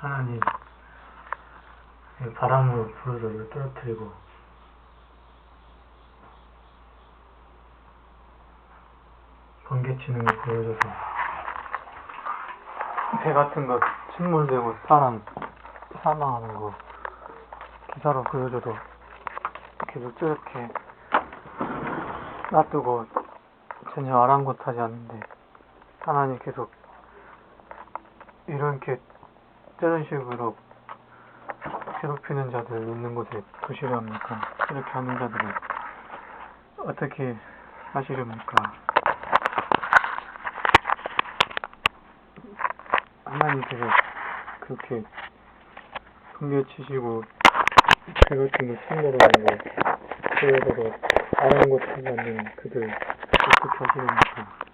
하나님 바람으로 불어서 떨어뜨리고 번개 치는 거 보여줘서 배 같은 거 침몰되고 사람 사망하는 거 기사로 보여줘도 계속 저렇게 놔두고 전혀 아랑곳하지 않는데 하나님 계속 이렇게 저런 식으로 괴롭히는 자들 있는 곳에 두시려 합니까? 이렇게 하는 자들을 어떻게 하시렵니까? 하나님께서 그렇게 분개 치시고 배 같은 거 침몰하는 거 그래서 아랑곳하지 않는 그들 어떻게 하시렵니까?